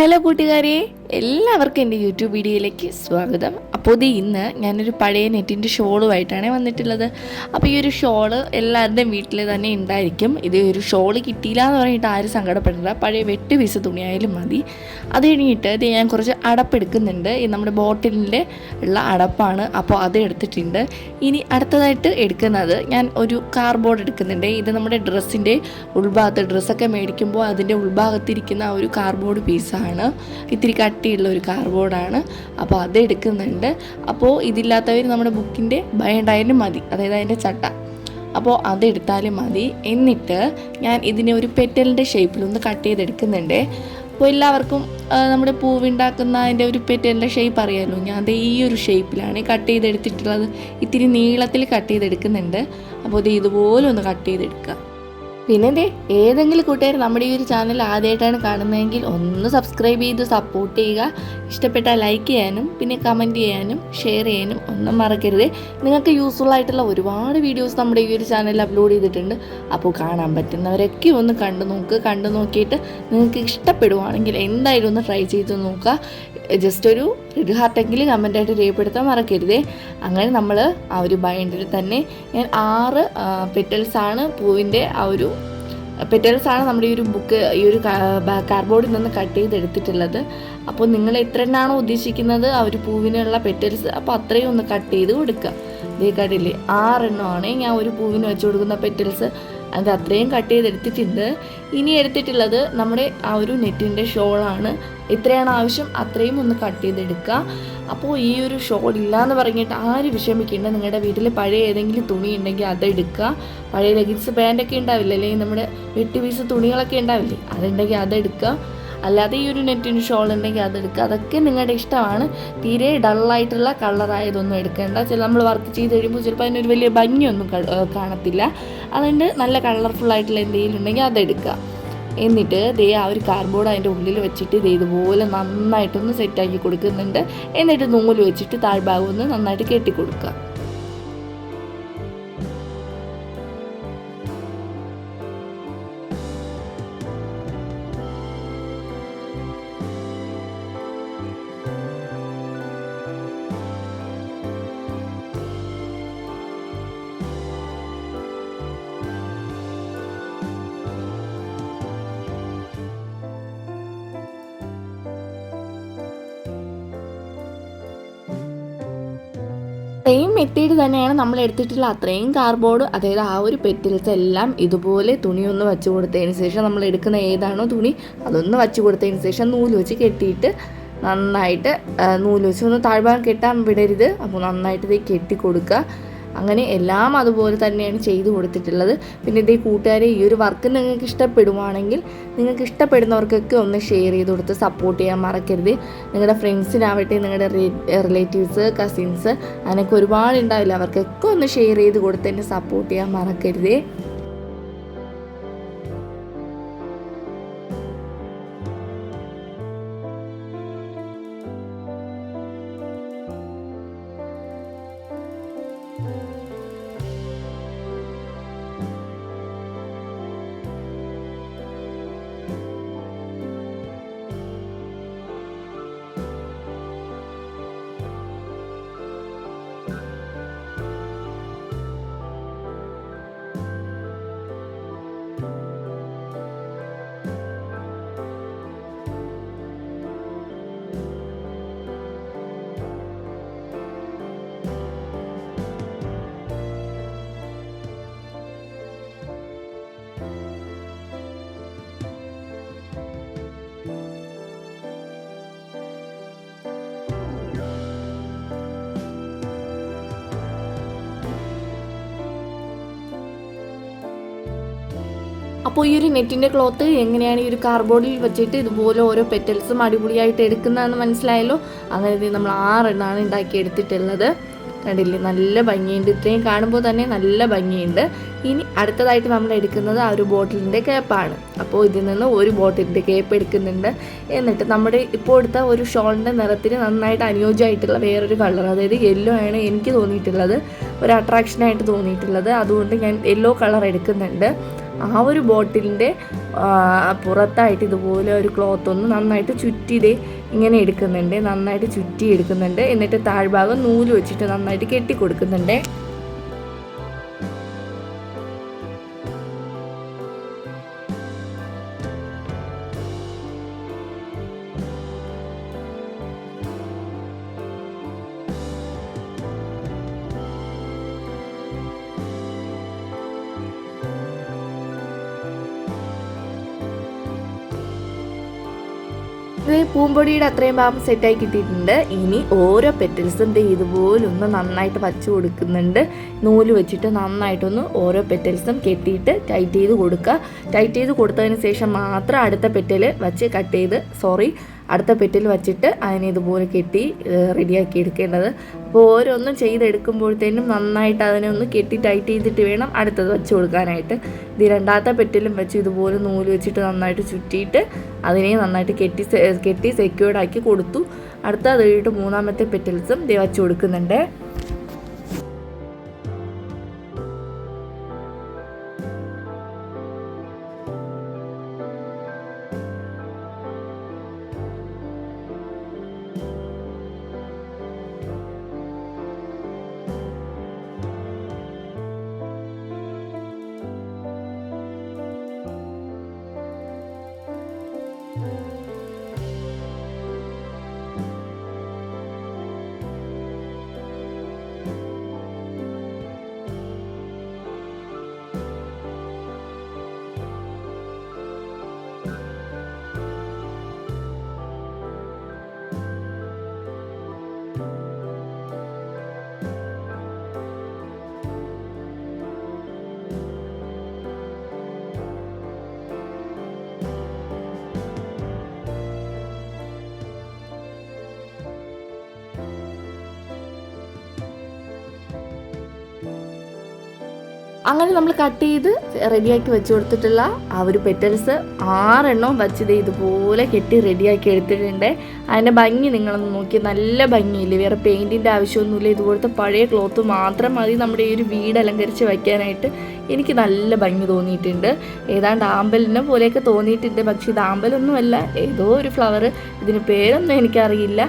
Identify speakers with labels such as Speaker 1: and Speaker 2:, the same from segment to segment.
Speaker 1: Hello കൂട്ടുകാരെ എല്ലാവർക്കും എന്റെ യൂട്യൂബ് വീഡിയോയിലേക്ക് സ്വാഗതം. അപ്പോൾ ഇത് ഇന്ന് ഞാനൊരു പഴയ നെറ്റിന്റെ ഷോളുമായിട്ടാണ് വന്നിട്ടുള്ളത്. അപ്പോൾ ഈ ഒരു ഷോൾ എല്ലാവരുടെയും വീട്ടിൽ തന്നെ ഉണ്ടായിരിക്കും. ഇത് ഒരു ഷോൾ കിട്ടിയില്ല എന്ന് പറഞ്ഞിട്ട് ആരും സങ്കടപ്പെടേണ്ട. പഴയ വെട്ട് പീസ് തുണിയായാലും മതി. അത് കഴിഞ്ഞിട്ട് ഇത് ഞാൻ കുറച്ച് അടപ്പെടുക്കുന്നുണ്ട്. നമ്മുടെ ബോട്ടിലിന്റെ ഉള്ള അടപ്പാണ്. അപ്പോൾ അത് എടുത്തിട്ടുണ്ട്. ഇനി അടുത്തതായിട്ട് എടുക്കുന്നത് ഞാൻ ഒരു കാർബോർഡ് എടുക്കുന്നുണ്ട്. ഇത് നമ്മുടെ ഡ്രസ്സിന്റെ ഉൾഭാഗത്ത് ഡ്രസ്സൊക്കെ മേടിക്കുമ്പോൾ അതിന്റെ ഉൾഭാഗത്തിരിക്കുന്ന ആ ഒരു കാർബോർഡ് പീസാണ്. ഇത്തിരി കട്ടിയുള്ള ഒരു കാർബോർഡാണ് അപ്പോൾ അത് എടുക്കുന്നുണ്ട് അപ്പോൾ ഇതില്ലാത്തവർ നമ്മുടെ ബുക്കിന്റെ ബയണ്ടായാലും മതി. അതായത് അതിന്റെ ചട്ട. അപ്പോൾ അതെടുത്താലും മതി. എന്നിട്ട് ഞാൻ ഇതിനെ ഒരു പെറ്റലിന്റെ ഷേപ്പിലൊന്ന് കട്ട് ചെയ്തെടുക്കുന്നുണ്ട്. അപ്പോൾ എല്ലാവർക്കും നമ്മുടെ പൂവുണ്ടാക്കുന്ന അതിന്റെ ഒരു പെറ്റലിന്റെ ഷേപ്പ് അറിയാമല്ലോ ഞാൻ അത് ഈ ഒരു ഷേപ്പിലാണ് കട്ട് ചെയ്തെടുത്തിട്ടുള്ളത്. ഇത്തിരി നീളത്തിൽ കട്ട് ചെയ്തെടുക്കുന്നുണ്ട്. അപ്പോൾ ഇത് ഇതുപോലെ ഒന്ന് കട്ട് ചെയ്തെടുക്കുക. പിന്നെ ദേ ഏതെങ്കിലും കൂട്ടുകാർ നമ്മുടെ ഈ ഒരു ചാനൽ ആദ്യമായിട്ടാണ് കാണുന്നതെങ്കിൽ ഒന്ന് സബ്സ്ക്രൈബ് ചെയ്ത് സപ്പോർട്ട് ചെയ്യുക. ഇഷ്ടപ്പെട്ട ലൈക്ക് ചെയ്യാനും പിന്നെ കമന്റ് ചെയ്യാനും ഷെയർ ചെയ്യാനും ഒന്നും മറക്കരുത്. നിങ്ങൾക്ക് യൂസ്ഫുൾ ആയിട്ടുള്ള ഒരുപാട് വീഡിയോസ് നമ്മുടെ ഈ ഒരു ചാനലിൽ അപ്ലോഡ് ചെയ്തിട്ടുണ്ട്. അപ്പോൾ കാണാൻ പറ്റുന്നവരൊക്കെ ഒന്ന് കണ്ടു നോക്ക് കണ്ടു നോക്കിയിട്ട് നിങ്ങൾക്ക് ഇഷ്ടപ്പെടുവാണെങ്കിൽ എന്തായാലും ഒന്ന് ട്രൈ ചെയ്ത് നോക്കുക. ജസ്റ്റ് ഒരു റെഡ് ഹാർട്ടെങ്കിലും കമന്റായിട്ട് രേഖപ്പെടുത്താൻ മറക്കരുതേ. അങ്ങനെ നമ്മൾ ആ ഒരു ബൈൻഡിൽ തന്നെ ഞാൻ ആറ് പെറ്റൽസാണ് പൂവിന്റെ ആ ഒരു പെറ്റൽസാണ് നമ്മുടെ ഈ ഒരു ബുക്ക് ഈ ഒരു കാർഡ്ബോർഡിൽ നിന്ന് കട്ട് ചെയ്തെടുത്തിട്ടുള്ളത്. അപ്പോൾ നിങ്ങൾ എത്ര എണ്ണാണോ ഉദ്ദേശിക്കുന്നത് ആ ഒരു പൂവിനുള്ള പെറ്റൽസ് അപ്പോൾ അത്രയും ഒന്ന് കട്ട് ചെയ്ത് കൊടുക്കുക. ഇതേ കണ്ടില്ലേ ആറെണ്ണമാണ് ഞാൻ ഒരു പൂവിന് വെച്ച് കൊടുക്കുന്ന പെറ്റൽസ് അത് അത്രയും കട്ട് ചെയ്തെടുത്തിട്ടുണ്ട്. ഇനി എടുത്തിട്ടുള്ളത് നമ്മുടെ ആ ഒരു നെറ്റിന്റെ ഷോളാണ്. എത്രയാണ് ആവശ്യം. അത്രയും ഒന്ന് കട്ട് ചെയ്തെടുക്കുക. അപ്പോൾ ഈ ഒരു ഷോൾ ഇല്ലയെന്ന് പറഞ്ഞിട്ട് ആര് വിഷമിക്കേണ്ട. നിങ്ങളുടെ വീട്ടിൽ പഴയ ഏതെങ്കിലും തുണി ഉണ്ടെങ്കിൽ അതെടുക്കുക പഴയ ലെഗിൻസ് പാന്റൊക്കെ ഉണ്ടാവില്ല? അല്ലെങ്കിൽ നമ്മുടെ വെട്ടി പീസ് തുണികളൊക്കെ ഉണ്ടാവില്ലേ? അതുണ്ടെങ്കിൽ അതെടുക്കുക അല്ലാതെ ഈ ഒരു നെറ്റിന് ഷോൾ ഉണ്ടെങ്കിൽ അതെടുക്കുക അതൊക്കെ നിങ്ങളുടെ ഇഷ്ടമാണ്. തീരെ ഡള്ളായിട്ടുള്ള കളറായതൊന്നും എടുക്കേണ്ട. ചില നമ്മൾ വർക്ക് ചെയ്ത് കഴിയുമ്പോൾ ചിലപ്പോൾ അതിനൊരു വലിയ ഭംഗിയൊന്നും കാണത്തില്ല. അതുകൊണ്ട് നല്ല കളർഫുൾ ആയിട്ടുള്ള എന്തെങ്കിലും ഉണ്ടെങ്കിൽ അതെടുക്കുക. എന്നിട്ട് ദേ ആ ഒരു കാർഡ്ബോർഡ് അതിന്റെ ഉള്ളിൽ വെച്ചിട്ട് ഇത് ഇതുപോലെ നന്നായിട്ടൊന്ന് സെറ്റാക്കി കൊടുക്കുന്നുണ്ട്. എന്നിട്ട് നൂൽ വെച്ചിട്ട് താഴ്ഭാഗം ഒന്ന് നന്നായിട്ട് കെട്ടി കൊടുക്കുക സെയിം മെത്തേഡ് തന്നെയാണ് നമ്മൾ എടുത്തിട്ടുള്ള അത്രയും കാർബോർഡ് അതായത് ആ ഒരു പെറ്റിൽസ് എല്ലാം ഇതുപോലെ തുണി ഒന്ന് വെച്ച് കൊടുത്തതിന് ശേഷം നമ്മൾ എടുക്കുന്ന ഏതാണോ തുണി അതൊന്ന് വെച്ച് കൊടുത്തതിന് ശേഷം നൂൽ വെച്ച് കെട്ടിയിട്ട് നന്നായിട്ട് നൂൽ വെച്ച് ഒന്ന് താഴ്ഭാഗം കെട്ടാൻ വിടരുത്. അപ്പോൾ നന്നായിട്ട് ഇത് കെട്ടി കൊടുക്കുക അങ്ങനെ എല്ലാം അതുപോലെ തന്നെയാണ് ചെയ്തു കൊടുത്തിട്ടുള്ളത്. പിന്നെ ഇതേ കൂട്ടുകാരെ ഈ ഒരു വർക്ക് നിങ്ങൾക്ക് ഇഷ്ടപ്പെടുവാണെങ്കിൽ നിങ്ങൾക്ക് ഇഷ്ടപ്പെടുന്നവർക്കൊക്കെ ഒന്ന് ഷെയർ ചെയ്ത് കൊടുത്ത് സപ്പോർട്ട് ചെയ്യാൻ മറക്കരുത്. നിങ്ങളുടെ ഫ്രണ്ട്സിനാവട്ടെ നിങ്ങളുടെ റിലേറ്റീവ്സ് കസിൻസ് അങ്ങനെയൊക്കെ ഒരുപാട് ഉണ്ടാവില്ല അവർക്കൊക്കെ ഒന്ന് ഷെയർ ചെയ്ത് കൊടുത്ത് എന്നെ സപ്പോർട്ട് ചെയ്യാൻ മറക്കരുതേ. അപ്പോൾ ഈ ഒരു നെറ്റിന്റെ ക്ലോത്ത് എങ്ങനെയാണ് ഈ ഒരു കാർബോർഡിൽ വെച്ചിട്ട് ഇതുപോലെ ഓരോ പെറ്റൽസും അടിപൊളിയായിട്ട് എടുക്കുന്നതെന്ന് മനസ്സിലായല്ലോ? അങ്ങനെ ഇത് നമ്മൾ ആറെണ്ണമാണ് ഉണ്ടാക്കി എടുത്തിട്ടുള്ളത്. കണ്ടില്ലേ? നല്ല ഭംഗിയുണ്ട്. ഇത്രയും കാണുമ്പോൾ തന്നെ നല്ല ഭംഗിയുണ്ട്. ഇനി അടുത്തതായിട്ട് നമ്മൾ എടുക്കുന്നത് ആ ഒരു ബോട്ടിലിന്റെ കേപ്പാണ് അപ്പോൾ ഇതിൽ നിന്ന് ഒരു ബോട്ടിലിന്റെ കേപ്പ് എടുക്കുന്നുണ്ട്. എന്നിട്ട് നമ്മുടെ ഇപ്പോൾ എടുത്ത ഒരു ഷോളിന്റെ നിറത്തിന് നന്നായിട്ട് അനുയോജ്യമായിട്ടുള്ള വേറൊരു കളർ അതായത് യെല്ലോ ആണ് എനിക്ക് തോന്നിയിട്ടുള്ളത്. ഒരു അട്രാക്ഷനായിട്ട് തോന്നിയിട്ടുള്ളത്. അതുകൊണ്ട് ഞാൻ യെല്ലോ കളർ എടുക്കുന്നുണ്ട്. ആ ഒരു ബോട്ടിലിന്റെ പുറത്തായിട്ട് ഇതുപോലെ ഒരു ക്ലോത്ത് ഒന്ന് നന്നായിട്ട് ചുറ്റി ഇതേ ഇങ്ങനെ എടുക്കുന്നുണ്ട്. നന്നായിട്ട് ചുറ്റി എടുക്കുന്നുണ്ട് എന്നിട്ട് താഴ്ഭാഗം നൂൽ വെച്ചിട്ട് നന്നായിട്ട് കെട്ടി കൊടുക്കുന്നുണ്ട് ഇത് പൂമ്പൊടിയുടെ അത്രയും ഭാഗം സെറ്റായി കിട്ടിയിട്ടുണ്ട്. ഇനി ഓരോ പെറ്റൽസും ദേ ഇതുപോലൊന്ന് നന്നായിട്ട് വച്ച് കൊടുക്കുന്നുണ്ട്. നൂൽ വെച്ചിട്ട് നന്നായിട്ടൊന്ന് ഓരോ പെറ്റൽസും കെട്ടിയിട്ട് ടൈറ്റ് ചെയ്ത് കൊടുക്കുക. ടൈറ്റ് ചെയ്ത് കൊടുത്തതിന് ശേഷം മാത്രം അടുത്ത പെറ്റൽ വച്ച് കട്ട് ചെയ്ത് സോറി അടുത്ത പെറ്റിൽ വച്ചിട്ട് അതിനെ ഇതുപോലെ കെട്ടി റെഡിയാക്കി എടുക്കേണ്ടത്. അപ്പോൾ ഓരോന്നും ചെയ്തെടുക്കുമ്പോഴത്തേനും നന്നായിട്ട് അതിനെ ഒന്ന് കെട്ടി ടൈറ്റ് ചെയ്തിട്ട് വേണം അടുത്തത് വെച്ച് കൊടുക്കാനായിട്ട്. ഇത് രണ്ടാമത്തെ പെറ്റിലും വെച്ച് ഇതുപോലെ നൂൽ വെച്ചിട്ട് നന്നായിട്ട് ചുറ്റിയിട്ട് അതിനെ നന്നായിട്ട് കെട്ടി കെട്ടി സെക്യൂർഡാക്കി കൊടുത്തു. അടുത്ത അത് കഴിഞ്ഞിട്ട് മൂന്നാമത്തെ പെറ്റിൽസും ഇത് വെച്ച് കൊടുക്കുന്നുണ്ട്. അങ്ങനെ നമ്മൾ കട്ട് ചെയ്ത് റെഡിയാക്കി വെച്ച് കൊടുത്തിട്ടുള്ള ആ ഒരു പെറ്റൽസ് ആറെണ്ണം വച്ചത് ഇതുപോലെ കെട്ടി റെഡിയാക്കി എടുത്തിട്ടുണ്ട്. അതിന്റെ ഭംഗി നിങ്ങളൊന്ന് നോക്കി നല്ല ഭംഗിയില്ല? വേറെ പെയിന്റിന്റെ ആവശ്യമൊന്നുമില്ല. ഇതുപോലത്തെ പഴയ ക്ലോത്ത് മാത്രം മതി നമ്മുടെ ഈ ഒരു വീട് അലങ്കരിച്ച് വയ്ക്കാനായിട്ട്. എനിക്ക് നല്ല ഭംഗി തോന്നിയിട്ടുണ്ട്. ഏതാണ്ട് ആമ്പലിനെ പോലെയൊക്കെ തോന്നിയിട്ടുണ്ട്. പക്ഷേ ഇത് ആമ്പലൊന്നുമല്ല. ഏതോ ഒരു ഫ്ലവർ. ഇതിന് പേരൊന്നും എനിക്കറിയില്ല.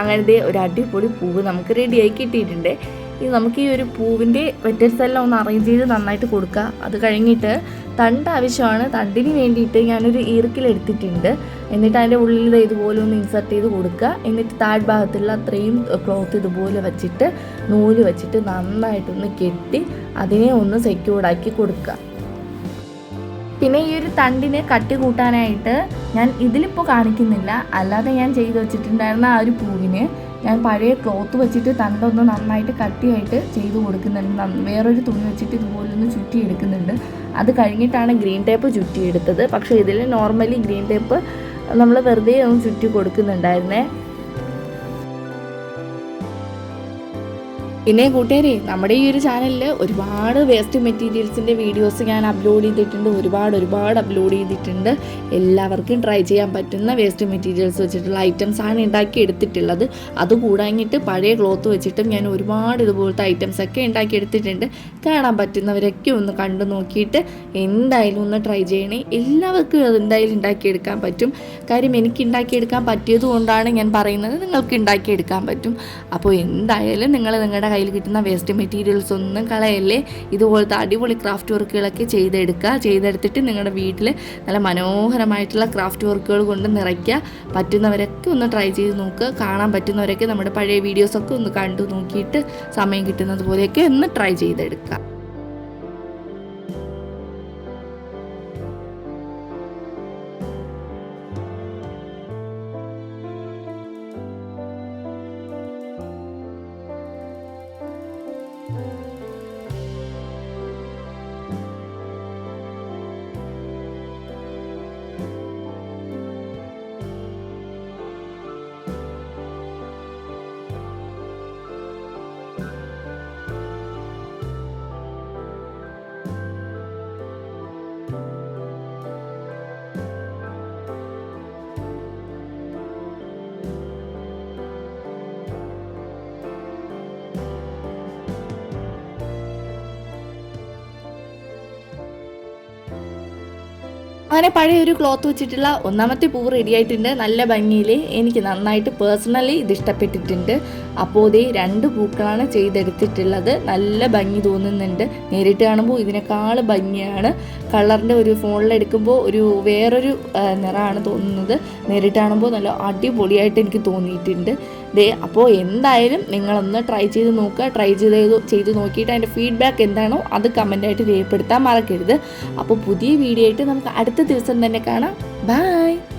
Speaker 1: അങ്ങനത്തെ ഒരു അടിപൊളി പൂവ് നമുക്ക് റെഡിയായി കിട്ടിയിട്ടുണ്ട്. ഇനി നമുക്ക് ഈ ഒരു പൂവിന്റെ വെറ്റൽസ് ഒന്ന് അറേഞ്ച് ചെയ്ത് നന്നായിട്ട് കൊടുക്കുക അത് കഴിഞ്ഞിട്ട് തണ്ട് ആവശ്യമാണ്. തണ്ടിന് വേണ്ടിയിട്ട് ഞാനൊരു ഈർക്കിലെടുത്തിട്ടുണ്ട് എന്നിട്ട് അതിന്റെ ഉള്ളിൽ ഇതുപോലെ ഒന്ന് ഇൻസർട്ട് ചെയ്ത് കൊടുക്കുക. എന്നിട്ട് താഴ്ഭാഗത്തുള്ള അത്രയും ക്ലോത്ത് ഇതുപോലെ വെച്ചിട്ട് നൂൽ വെച്ചിട്ട് നന്നായിട്ടൊന്ന് കെട്ടി അതിനെ ഒന്ന് സെക്യൂർഡാക്കി കൊടുക്കുക. പിന്നെ ഈ ഒരു തണ്ടിന് കട്ടി കൂട്ടാനായിട്ട് ഞാൻ ഇതിലിപ്പോൾ കാണിക്കുന്നില്ല. അല്ലാതെ ഞാൻ ചെയ്ത് വെച്ചിട്ടുണ്ടായിരുന്ന ആ ഒരു പൂവിന് ഞാൻ പഴയ ക്ലോത്ത് വെച്ചിട്ട് തണ്ടൊന്ന് നന്നായിട്ട് കട്ടിയായിട്ട് ചെയ്ത് കൊടുക്കുന്നുണ്ട്. വേറൊരു തുണി വെച്ചിട്ട് ഇതുപോലെ ഒന്ന് ചുറ്റി എടുക്കുന്നുണ്ട് അത് കഴിഞ്ഞിട്ടാണ് ഗ്രീൻ ടേപ്പ് ചുറ്റിയെടുത്തത്. പക്ഷേ ഇതിൽ നോർമലി ഗ്രീൻ ടേപ്പ് നമ്മൾ വെറുതെ ഒന്ന് ചുറ്റി കൊടുക്കുന്നുണ്ടായിരുന്നേ. പിന്നെ കൂട്ടുകാരെ നമ്മുടെ ഈ ഒരു ചാനലിൽ ഒരുപാട് വേസ്റ്റ് മെറ്റീരിയൽസിന്റെ വീഡിയോസ് ഞാൻ അപ്ലോഡ് ചെയ്തിട്ടുണ്ട്. ഒരുപാട് ഒരുപാട് അപ്ലോഡ് ചെയ്തിട്ടുണ്ട്. എല്ലാവർക്കും ട്രൈ ചെയ്യാൻ പറ്റുന്ന വേസ്റ്റ് മെറ്റീരിയൽസ് വെച്ചിട്ടുള്ള ഐറ്റംസ് ആണ് ഉണ്ടാക്കി എടുത്തിട്ടുള്ളത്. അത് കൂടാഞ്ഞിട്ട് പഴയ ക്ലോത്ത് വെച്ചിട്ടും ഞാൻ ഒരുപാട് ഇതുപോലത്തെ ഐറ്റംസ് ഒക്കെ ഉണ്ടാക്കി എടുത്തിട്ടുണ്ട്. കാണാൻ പറ്റുന്നവരൊക്കെ ഒന്ന് കണ്ടു നോക്കിയിട്ട് എന്തായാലും ഒന്ന് ട്രൈ ചെയ്യണേ. എല്ലാവർക്കും അത് എന്തായാലും ഉണ്ടാക്കിയെടുക്കാൻ പറ്റും. കാര്യം എനിക്ക് ഉണ്ടാക്കിയെടുക്കാൻ പറ്റിയത് കൊണ്ടാണ് ഞാൻ പറയുന്നത്. നിങ്ങൾക്ക് ഉണ്ടാക്കിയെടുക്കാൻ പറ്റും. അപ്പോൾ എന്തായാലും നിങ്ങൾ നിങ്ങളുടെ കയ്യിൽ കിട്ടുന്ന വേസ്റ്റ് മെറ്റീരിയൽസ് ഒന്നും കളയല്ലേ? ഇതുപോലത്തെ അടിപൊളി ക്രാഫ്റ്റ് വർക്കുകളൊക്കെ ചെയ്തെടുക്കുക. ചെയ്തെടുത്തിട്ട് നിങ്ങളുടെ വീട്ടിൽ നല്ല മനോഹരമായിട്ടുള്ള ക്രാഫ്റ്റ് വർക്കുകൾ കൊണ്ട് നിറയ്ക്കുക. പറ്റുന്നവരൊക്കെ ഒന്ന് ട്രൈ ചെയ്ത് നോക്കുക. കാണാൻ പറ്റുന്നവരൊക്കെ നമ്മുടെ പഴയ വീഡിയോസൊക്കെ ഒന്ന് കണ്ടു നോക്കിയിട്ട് സമയം കിട്ടുന്നത് പോലെയൊക്കെ ഒന്ന് ട്രൈ ചെയ്തെടുക്കുക. അങ്ങനെ പഴയ ഒരു ക്ലോത്ത് വെച്ചിട്ടുള്ള ഒന്നാമത്തെ പൂ റെഡി ആയിട്ടുണ്ട്. നല്ല ഭംഗിയിൽ എനിക്ക് നന്നായിട്ട് പേഴ്സണലി ഇത് ഇഷ്ടപ്പെട്ടിട്ടുണ്ട്. അപ്പോൾ ഇതേ രണ്ട് പൂക്കളാണ് ചെയ്തെടുത്തിട്ടുള്ളത്. നല്ല ഭംഗി തോന്നുന്നുണ്ട്. നേരിട്ട് കാണുമ്പോൾ ഇതിനേക്കാൾ ഭംഗിയാണ്. കളറിന്റെ ഒരു ഫോണിൽ എടുക്കുമ്പോൾ ഒരു വേറൊരു നിറമാണ് തോന്നുന്നത്. നേരിട്ട് കാണുമ്പോൾ നല്ല അടിപൊളിയായിട്ട് എനിക്ക് തോന്നിയിട്ടുണ്ട്. ദേ അപ്പോൾ എന്തായാലും നിങ്ങളൊന്ന് ട്രൈ ചെയ്ത് നോക്കുക ട്രൈ ചെയ്ത് ചെയ്ത് നോക്കിയിട്ട് അതിന്റെ ഫീഡ്ബാക്ക് എന്താണോ അത് കമന്റായിട്ട് രേഖപ്പെടുത്താൻ മറക്കരുത്. അപ്പോൾ പുതിയ വീഡിയോ ആയിട്ട് നമുക്ക് അടുത്ത ദിവസം തന്നെ കാണാം. ബൈ